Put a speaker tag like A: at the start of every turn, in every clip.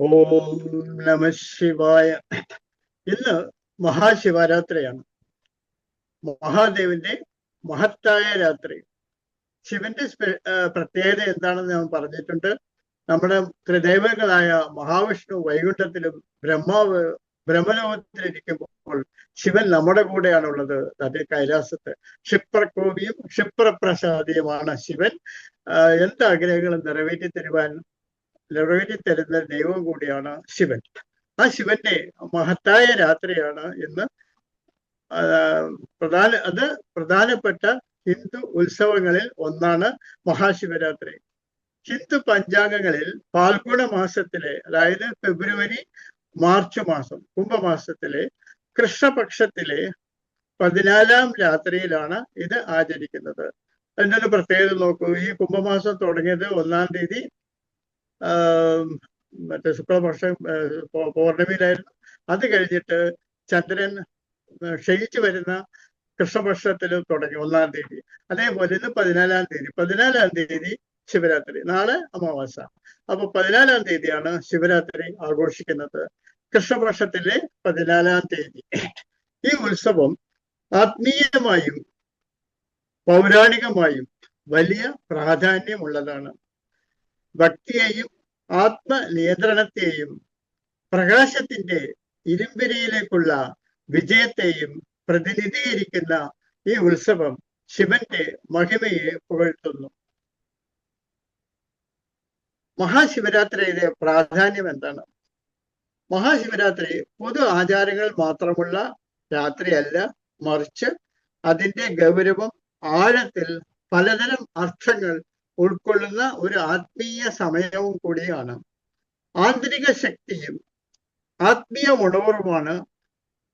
A: ഓം നമ ശിവായ. ഇന്ന് മഹാശിവരാത്രിയാണ്. മഹാദേവന്റെ മഹത്തായ രാത്രി. ശിവന്റെ പ്രത്യേകത എന്താണെന്ന് ഞാൻ പറഞ്ഞിട്ടുണ്ട്. നമ്മുടെ ത്രിദേവങ്ങളായ മഹാവിഷ്ണു വൈകുണ്ഠത്തിലും ബ്രഹ്മാവ് ബ്രഹ്മലോകത്തിലിരിക്കുമ്പോൾ ശിവൻ നമ്മുടെ കൂടെയാണുള്ളത്. അത് കൈലാസത്ത്. ക്ഷിപ്രകോപിയും ക്ഷിപ്രപ്രസാദിയുമാണ് ശിവൻ. എന്താഗ്രഹങ്ങളും നിറവേറ്റി തരുവാൻ നിറവേറ്റി തരുന്ന ദൈവം കൂടിയാണ് ശിവൻ. ആ ശിവന്റെ മഹത്തായ രാത്രിയാണ് ഇന്ന്. പ്രധാന അത് പ്രധാനപ്പെട്ട ഹിന്ദു ഉത്സവങ്ങളിൽ ഒന്നാണ് മഹാശിവരാത്രി. ഹിന്ദു പഞ്ചാംഗങ്ങളിൽ ഫാൽഗുണ മാസത്തിലെ അതായത് ഫെബ്രുവരി മാർച്ച് മാസം കുംഭമാസത്തിലെ കൃഷ്ണപക്ഷത്തിലെ പതിനാലാം രാത്രിയിലാണ് ഇത് ആചരിക്കുന്നത്. അതിന്റെ ഒരു പ്രത്യേകത നോക്കൂ. ഈ കുംഭമാസം തുടങ്ങിയത് ഒന്നാം തീയതി മറ്റേ ശുക്ലപക്ഷം പൗർണമിയിലായിരുന്നു. അത് കഴിഞ്ഞിട്ട് ചന്ദ്രൻ ക്ഷയിച്ചു വരുന്ന കൃഷ്ണപക്ഷത്തിൽ തുടങ്ങി ഒന്നാം തീയതി. അതേപോലെ ഇന്ന് പതിനാലാം തീയതി. പതിനാലാം തീയതി ശിവരാത്രി. നാളെ അമാവാസ. അപ്പൊ പതിനാലാം തീയതിയാണ് ശിവരാത്രി ആഘോഷിക്കുന്നത്. കൃഷ്ണപക്ഷത്തിലെ പതിനാലാം തീയതി. ഈ ഉത്സവം ആത്മീയമായും പൗരാണികമായും വലിയ പ്രാധാന്യമുള്ളതാണ്. ഭക്തിയെയും ആത്മനിയന്ത്രണത്തെയും പ്രകാശത്തിന്റെ ഇരുമ്പിരിയിലേക്കുള്ള വിജയത്തെയും പ്രതിനിധീകരിക്കുന്ന ഈ ഉത്സവം ശിവന്റെ മഹിമയെ പുകഴ്ത്തുന്നു. മഹാശിവരാത്രിയുടെ പ്രാധാന്യം എന്താണ്? മഹാശിവരാത്രി പൊതു ആചാരങ്ങൾ മാത്രമുള്ള രാത്രിയല്ല മറിച്ച് അതിന്റെ ഗൗരവം ആഴത്തിൽ പലതരം അർത്ഥങ്ങൾ ഉൾക്കൊള്ളുന്ന ഒരു ആത്മീയ സമയവും കൂടിയാണ്. ആന്തരിക ശക്തിയും ആത്മീയ ഉണർവുമാണ്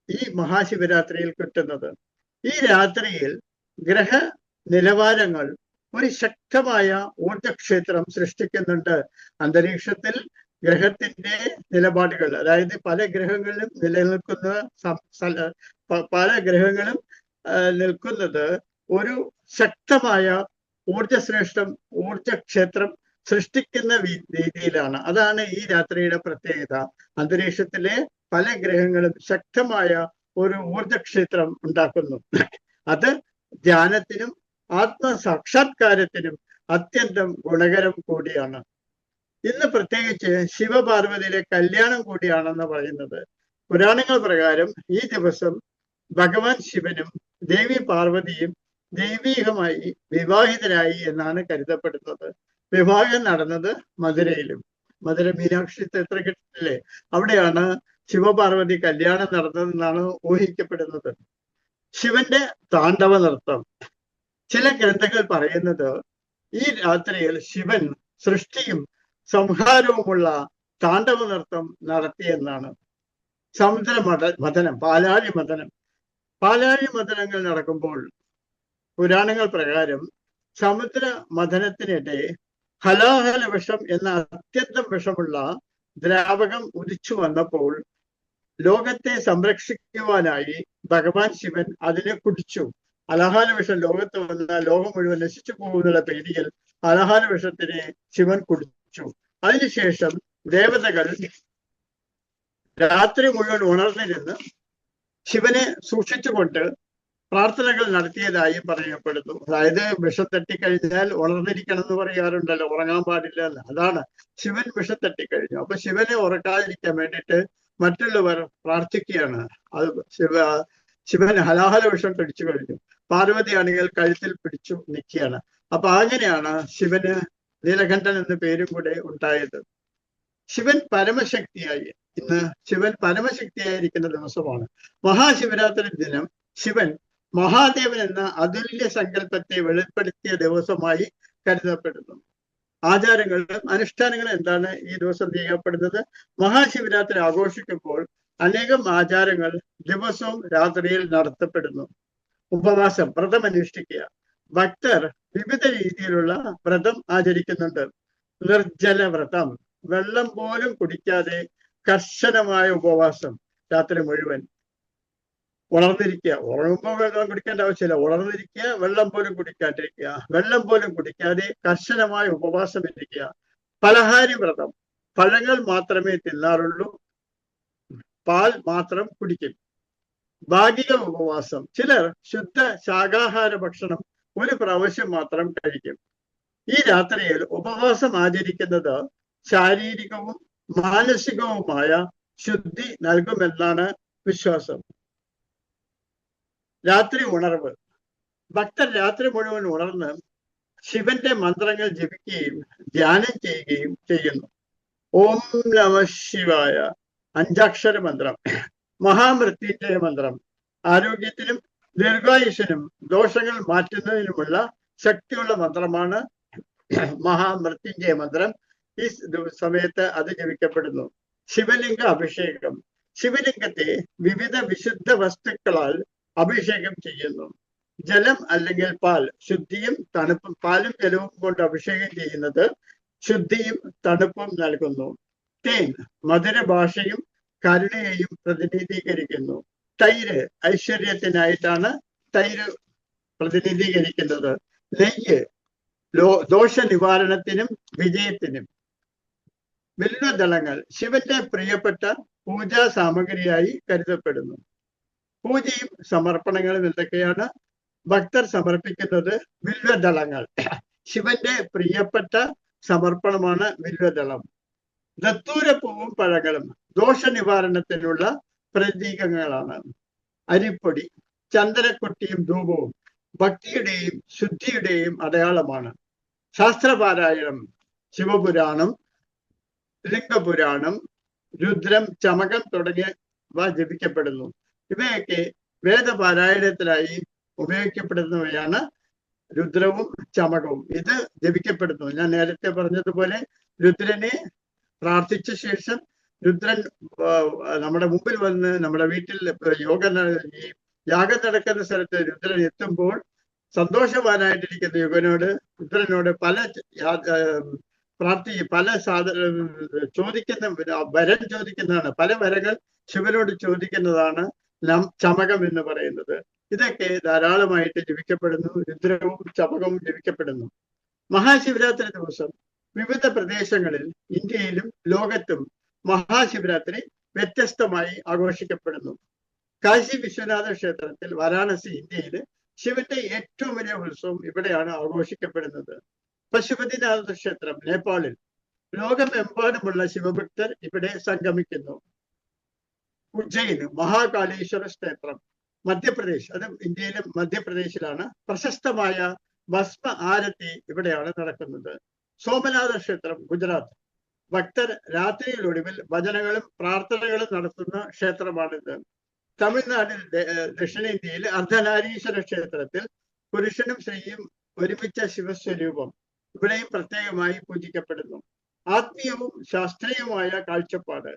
A: ഈ മഹാശിവരാത്രിയിൽ കിട്ടുന്നത്. ഈ രാത്രിയിൽ ഗ്രഹ നിലവാരങ്ങൾ ഒരു ശക്തമായ ഊർജക്ഷേത്രം സൃഷ്ടിക്കുന്നുണ്ട്. അന്തരീക്ഷത്തിൽ ഗ്രഹത്തിന്റെ നിലപാടുകൾ അതായത് പല ഗ്രഹങ്ങളിലും നിലനിൽക്കുന്ന പല ഗ്രഹങ്ങളും നിൽക്കുന്നത് ഒരു ശക്തമായ ഊർജശ്രേഷ്ഠം ഊർജക്ഷേത്രം സൃഷ്ടിക്കുന്ന രീതിയിലാണ്. അതാണ് ഈ രാത്രിയുടെ പ്രത്യേകത. അന്തരീക്ഷത്തിലെ പല ഗ്രഹങ്ങളും ശക്തമായ ഒരു ഊർജക്ഷേത്രം ഉണ്ടാക്കുന്നു. അത് ധ്യാനത്തിനും ആത്മസാക്ഷാത്കാരത്തിനും അത്യന്തം ഗുണകരം കൂടിയാണ്. ഇന്ന് പ്രത്യേകിച്ച് ശിവപാർവതിയിലെ കല്യാണം കൂടിയാണെന്ന് പറയുന്നത്. പുരാണങ്ങൾ പ്രകാരം ഈ ദിവസം ഭഗവാൻ ശിവനും ദേവി പാർവതിയും ദൈവീകമായി വിവാഹിതരായി എന്നാണ് കരുതപ്പെടുന്നത്. വിവാഹം നടന്നത് മധുരയിലും. മധുര മീനാക്ഷി ക്ഷേത്രത്തിലെ അവിടെയാണ് ശിവപാർവതി കല്യാണം നടന്നതെന്നാണ് ഊഹിക്കപ്പെടുന്നത്. ശിവന്റെ താണ്ഡവ നൃത്തം. ചില ഗ്രന്ഥങ്ങൾ പറയുന്നത് ഈ രാത്രിയിൽ ശിവൻ സൃഷ്ടിയും സംഹാരവുമുള്ള താണ്ഡവ നൃത്തം നടത്തിയെന്നാണ് സമുദ്ര മത മഥനം പാലാഴി മഥനം പാലാഴി മഥനങ്ങൾ നടക്കുമ്പോൾ പുരാണങ്ങൾ പ്രകാരം സമുദ്ര മഥനത്തിനിടെ ഹലാഹല വിഷം എന്ന അത്യന്തം വിഷമുള്ള ദ്രാവകം ഉദിച്ചു വന്നപ്പോൾ ലോകത്തെ സംരക്ഷിക്കുവാനായി ഭഗവാൻ ശിവൻ അതിനെ കുടിച്ചു. അലഹാല വിഷം ലോകത്ത് വന്ന ലോകം മുഴുവൻ നശിച്ചു പോകുന്നുള്ള പേടിയിൽ അലഹാല വിഷത്തിനെ ശിവൻ കുടിച്ചു. അതിനുശേഷം ദേവതകൾ രാത്രി മുഴുവൻ ഉണർന്നിരുന്ന് ശിവനെ സൂക്ഷിച്ചുകൊണ്ട് പ്രാർത്ഥനകൾ നടത്തിയതായി പറയപ്പെടുന്നു. അതായത് വിഷം തട്ടിക്കഴിഞ്ഞാൽ ഉണർന്നിരിക്കണം എന്ന് പറയാറുണ്ടല്ലോ ഉറങ്ങാൻ പാടില്ല എന്ന് അതാണ് ശിവൻ വിഷം തട്ടിക്കഴിഞ്ഞു. അപ്പൊ ശിവനെ ഉറക്കാതിരിക്കാൻ വേണ്ടിയിട്ട് മറ്റുള്ളവർ പ്രാർത്ഥിക്കുകയാണ്. അത് ശിവ ശിവൻ ഹലാഹല വിഷം കഴിച്ചു കഴിഞ്ഞു. പാർവതിയാണെങ്കിൽ കഴുത്തിൽ പിടിച്ചു നിൽക്കുകയാണ്. അപ്പൊ അങ്ങനെയാണ് ശിവന് നീലകണ്ഠൻ എന്ന പേരും കൂടെ ഉണ്ടായത്. ശിവൻ പരമശക്തിയായി. ഇന്ന് ശിവൻ പരമശക്തിയായിരിക്കുന്ന ദിവസമാണ്. മഹാശിവരാത്രി ദിനം ശിവൻ മഹാദേവൻ എന്ന അതുല്യ സങ്കല്പത്തെ വെളിപ്പെടുത്തിയ ദിവസമായി കരുതപ്പെടുന്നു. ആചാരങ്ങളും അനുഷ്ഠാനങ്ങളും എന്താണ് ഈ ദിവസം ചെയ്യപ്പെടുന്നത് മഹാശിവരാത്രി ആഘോഷിക്കുമ്പോൾ അനേകം ആചാരങ്ങൾ ദിവസവും രാത്രിയിൽ നടത്തപ്പെടുന്നു. ഉപവാസം വ്രതം അനുഷ്ഠിക്കുക. ഭക്തർ വിവിധ രീതിയിലുള്ള വ്രതം ആചരിക്കുന്നുണ്ട്. നിർജല വ്രതം വെള്ളം പോലും കുടിക്കാതെ കർശനമായ ഉപവാസം രാത്രി മുഴുവൻ. ഉണർന്നിരിക്കുക. ഉറങ്ങുമ്പോൾ വെള്ളം കുടിക്കേണ്ട ആവശ്യമില്ല. ഉണർന്നിരിക്കുക വെള്ളം പോലും കുടിക്കാണ്ടിരിക്കുക. വെള്ളം പോലും കുടിക്കാതെ കർശനമായ ഉപവാസം ഇരിക്കുക. പലഹാരി വ്രതം. പഴങ്ങൾ മാത്രമേ തിന്നാറുള്ളൂ. പാൽ മാത്രം കുടിക്കും. ഭാഗിക ഉപവാസം. ചിലർ ശുദ്ധ ശാകാഹാര ഭക്ഷണം ഒരു പ്രാവശ്യം മാത്രം കഴിക്കും. ഈ രാത്രിയിൽ ഉപവാസം ആചരിക്കുന്നത് ശാരീരികവും മാനസികവുമായ ശുദ്ധി നൽകുമെന്നാണ് വിശ്വാസം. രാത്രി ഉണർവ്. ഭക്തർ രാത്രി മുഴുവൻ ഉണർന്ന് ശിവന്റെ മന്ത്രങ്ങൾ ജപിക്കുകയും ധ്യാനം ചെയ്യുകയും ചെയ്യുന്നു. ഓം നമ ശിവായ. അഞ്ചാക്ഷര മന്ത്രം. മഹാമൃത്യുഞ്ജയ മന്ത്രം. ആരോഗ്യത്തിനും ദീർഘായുഷനും ദോഷങ്ങൾ മാറ്റുന്നതിനുമുള്ള ശക്തിയുള്ള മന്ത്രമാണ് മഹാമൃത്യുഞ്ജയ മന്ത്രം. ഈ സമയത്ത് അത് ജപിക്കപ്പെടുന്നു. ശിവലിംഗ അഭിഷേകം. ശിവലിംഗത്തെ വിവിധ വിശുദ്ധ വസ്തുക്കളാൽ അഭിഷേകം ചെയ്യുന്നു. ജലം അല്ലെങ്കിൽ പാൽ ശുദ്ധിയും തണുപ്പും പാലും ജലവും കൊണ്ട് അഭിഷേകം ചെയ്യുന്നത് ശുദ്ധിയും തണുപ്പും നൽകുന്നു. തേൻ മധുര ഭാഷയും കരുണയെയും പ്രതിനിധീകരിക്കുന്നു. തൈര് ഐശ്വര്യത്തിനായിട്ടാണ് തൈര് പ്രതിനിധീകരിക്കുന്നത്. നെയ്യ് ദോഷ നിവാരണത്തിനും വിജയത്തിനും. വില്ലുദളങ്ങൾ ശിവന്റെ പ്രിയപ്പെട്ട പൂജാ സാമഗ്രിയായി കരുതപ്പെടുന്നു. പൂജയും സമർപ്പണങ്ങളും എന്തൊക്കെയാണ്? ഭക്തർ സമർപ്പിക്കുന്നത് ബില്വദളങ്ങൾ ശിവന്റെ പ്രിയപ്പെട്ട സമർപ്പണമാണ് ബില്വദളം ദത്തൂരപ്പൂവും പഴങ്ങളും ദോഷ നിവാരണത്തിനുള്ള പ്രതീകങ്ങളാണ്. അരിപ്പൊടി ചന്ദനക്കുട്ടിയും ധൂപവും ഭക്തിയുടെയും ശുദ്ധിയുടെയും അടയാളമാണ്. ശാസ്ത്രപാരായണം ശിവപുരാണം ലിംഗപുരാണം രുദ്രം ചമകം തുടങ്ങിയവ ജപിക്കപ്പെടുന്നു. ഇവയൊക്കെ വേദപാരായണത്തിനായി ഉപയോഗിക്കപ്പെടുന്നവയാണ് രുദ്രവും ചമകവും. ഇത് ജപിക്കപ്പെടുന്നു. ഞാൻ നേരത്തെ പറഞ്ഞതുപോലെ രുദ്രനെ പ്രാർത്ഥിച്ച ശേഷം രുദ്രൻ നമ്മുടെ മുമ്പിൽ വന്ന് നമ്മുടെ വീട്ടിൽ യോഗ യാഗം നടക്കുന്ന സ്ഥലത്ത് രുദ്രൻ എത്തുമ്പോൾ സന്തോഷവാനായിട്ടിരിക്കുന്ന യുഗനോട് രുദ്രനോട് പല പ്രാർത്ഥി പല സാധന ചോദിക്കുന്ന വരം ചോദിക്കുന്നതാണ്. പല വരകൾ ശിവനോട് ചോദിക്കുന്നതാണ്. ചമകം എന്ന് പറയുന്നത്. ഇതൊക്കെ ധാരാളമായിട്ട് ജപിക്കപ്പെടുന്നു രുദ്രവും ചമകവും ജപിക്കപ്പെടുന്നു മഹാശിവരാത്രി ദിവസം വിവിധ പ്രദേശങ്ങളിൽ ഇന്ത്യയിലും ലോകത്തും മഹാശിവരാത്രി വ്യത്യസ്തമായി ആഘോഷിക്കപ്പെടുന്നു. കാശി വിശ്വനാഥ ക്ഷേത്രത്തിൽ വാരാണസി ഇന്ത്യയിൽ ശിവന്റെ ഏറ്റവും വലിയ ഉത്സവം ഇവിടെയാണ് ആഘോഷിക്കപ്പെടുന്നത്. പശുപതിനാഥ ക്ഷേത്രം നേപ്പാളിൽ. ലോകമെമ്പാടുമുള്ള ശിവഭക്തർ ഇവിടെ സംഗമിക്കുന്നു. ഉജ്ജയിൻ മഹാകാളീശ്വര ക്ഷേത്രം മധ്യപ്രദേശ് അത് ഇന്ത്യയിലെ മധ്യപ്രദേശിലാണ്. പ്രശസ്തമായ ഭസ്മ ആരതി ഇവിടെയാണ് നടക്കുന്നത്. സോമനാഥ ക്ഷേത്രം ഗുജറാത്ത്. ഭക്തർ രാത്രിയിലൊടുവിൽ ഭജനകളും പ്രാർത്ഥനകളും നടത്തുന്ന ക്ഷേത്രമാണിത്. തമിഴ്നാട്ടിൽ ദക്ഷിണേന്ത്യയിൽ അർദ്ധനാരീശ്വര ക്ഷേത്രത്തിൽ പുരുഷനും സ്ത്രീയും ഒരുമിച്ച ശിവസ്വരൂപം ഇവിടെയും പ്രത്യേകമായി പൂജിക്കപ്പെടുന്നു. ആത്മീയവും ശാസ്ത്രീയവുമായ കാഴ്ചപ്പാട്.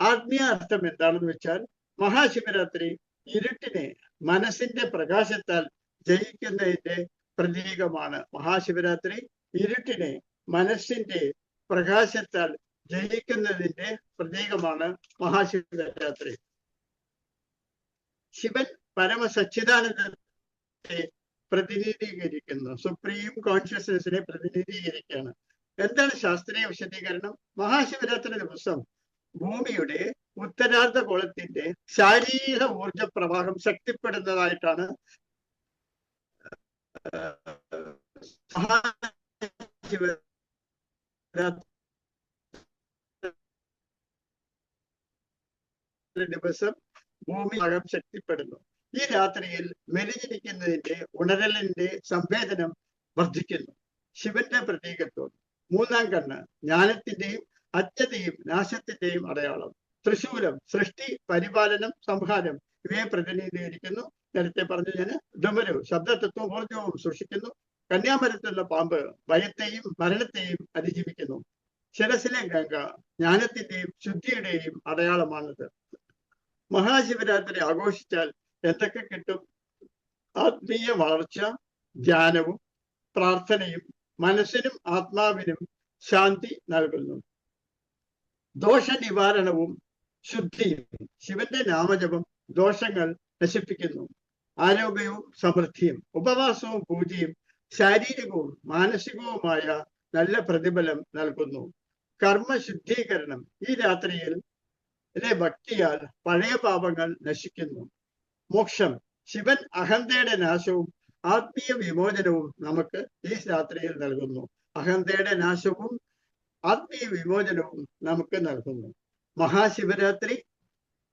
A: ആത്മീയ അർത്ഥം എന്താണെന്ന് വെച്ചാൽ മഹാശിവരാത്രി ഇരുട്ടിനെ മനസ്സിന്റെ പ്രകാശത്താൽ ജയിക്കുന്നതിന്റെ പ്രതീകമാണ്. മഹാശിവരാത്രി ഇരുട്ടിനെ മനസ്സിന്റെ പ്രകാശത്താൽ ജയിക്കുന്നതിന്റെ പ്രതീകമാണ് മഹാശിവരാത്രി. ശിവൻ പരമസച്ചിദാനന്ദത്തെ പ്രതിനിധീകരിക്കുന്നു. സുപ്രീം കോൺഷ്യസ്നെസിനെ പ്രതിനിധീകരിക്കുകയാണ്. എന്താണ് ശാസ്ത്രീയ വിശദീകരണം? മഹാശിവരാത്രി ദിവസം ഭൂമിയുടെ ഉത്തരാർദ്ധ ഗോളത്തിന്റെ ശാരീരിക ഊർജ പ്രവാഹം ശക്തിപ്പെടുന്നതായിട്ടാണ് ദിവസം ഭൂമി മഴം ശക്തിപ്പെടുന്നു. ഈ രാത്രിയിൽ മെലിഞ്ഞിരിക്കുന്നതിന്റെ ഉണരലിന്റെ സംവേദനം വർദ്ധിക്കുന്നു. ശിവന്റെ പ്രതീകത്വം. മൂന്നാം കണ്ണ് ജ്ഞാനത്തിന്റെയും അജ്ഞതയും നാശത്തിന്റെയും അടയാളം. തൃശൂലം സൃഷ്ടി പരിപാലനം സംഹാരം ഇവയെ പ്രതിനിധീകരിക്കുന്നു. നേരത്തെ പറഞ്ഞു ഞാൻ ഡമരു ശബ്ദതത്വം ഊർജവും സൂക്ഷിക്കുന്നു കന്യാമരത്തിലുള്ള പാമ്പ് ഭയത്തെയും മരണത്തെയും അതിജീവിക്കുന്നു. ശിരസിലെ ഗംഗ ജ്ഞാനത്തിന്റെയും ശുദ്ധിയുടെയും അടയാളമാണിത്. മഹാശിവരാത്രി ആഘോഷിച്ചാൽ എന്തൊക്കെ കിട്ടും? ആത്മീയ വളർച്ച ധ്യാനവും പ്രാർത്ഥനയും മനസ്സിനും ആത്മാവിനും ശാന്തി നൽകുന്നു. ദോഷ നിവാരണവും ശുദ്ധിയും ശിവന്റെ നാമജപം ദോഷങ്ങൾ നശിപ്പിക്കുന്നു. ആരോഗ്യവും സമൃദ്ധിയും ഉപവാസവും പൂജയും ശാരീരികവും മാനസികവുമായ നല്ല പ്രതിഫലം നൽകുന്നു. കർമ്മശുദ്ധീകരണം ഈ രാത്രിയിൽ ഭക്തിയാൽ പഴയ പാപങ്ങൾ നശിക്കുന്നു. മോക്ഷം ശിവൻ അഹന്തയുടെ നാശവും ആത്മീയ വിമോചനവും നമുക്ക് ഈ രാത്രിയിൽ നൽകുന്നു. അഹന്തയുടെ നാശവും ആത്മീയ വിമോചനവും നമുക്ക് നൽകുന്നു. മഹാശിവരാത്രി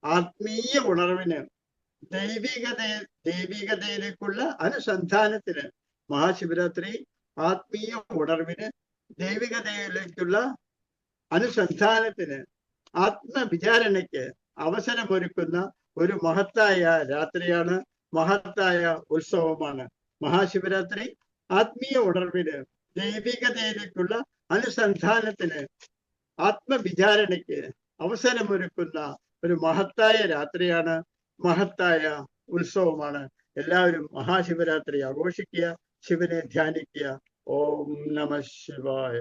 A: ആത്മീയ ഉണർവിന് ദൈവികത ദൈവികതയിലേക്കുള്ള അനുസന്ധാനത്തിന് മഹാശിവരാത്രി ആത്മീയ ഉണർവിന് ദൈവികതയിലേക്കുള്ള അനുസന്ധാനത്തിന് ആത്മവിചാരണയ്ക്ക് അവസരമൊരുക്കുന്ന ഒരു മഹത്തായ രാത്രിയാണ് മഹത്തായ ഉത്സവമാണ് മഹാശിവരാത്രി. ആത്മീയ ഉണർവിന് ദൈവികതയിലേക്കുള്ള അനുസന്ധാനത്തിന് ആത്മവിചാരണയ്ക്ക് അവസരമൊരുക്കുന്ന ഒരു മഹത്തായ രാത്രിയാണ് മഹത്തായ ഉത്സവമാണ്. എല്ലാവരും മഹാശിവരാത്രി ആഘോഷിക്കുക ശിവനെ ധ്യാനിക്കുക. ഓം നമ ശിവായ.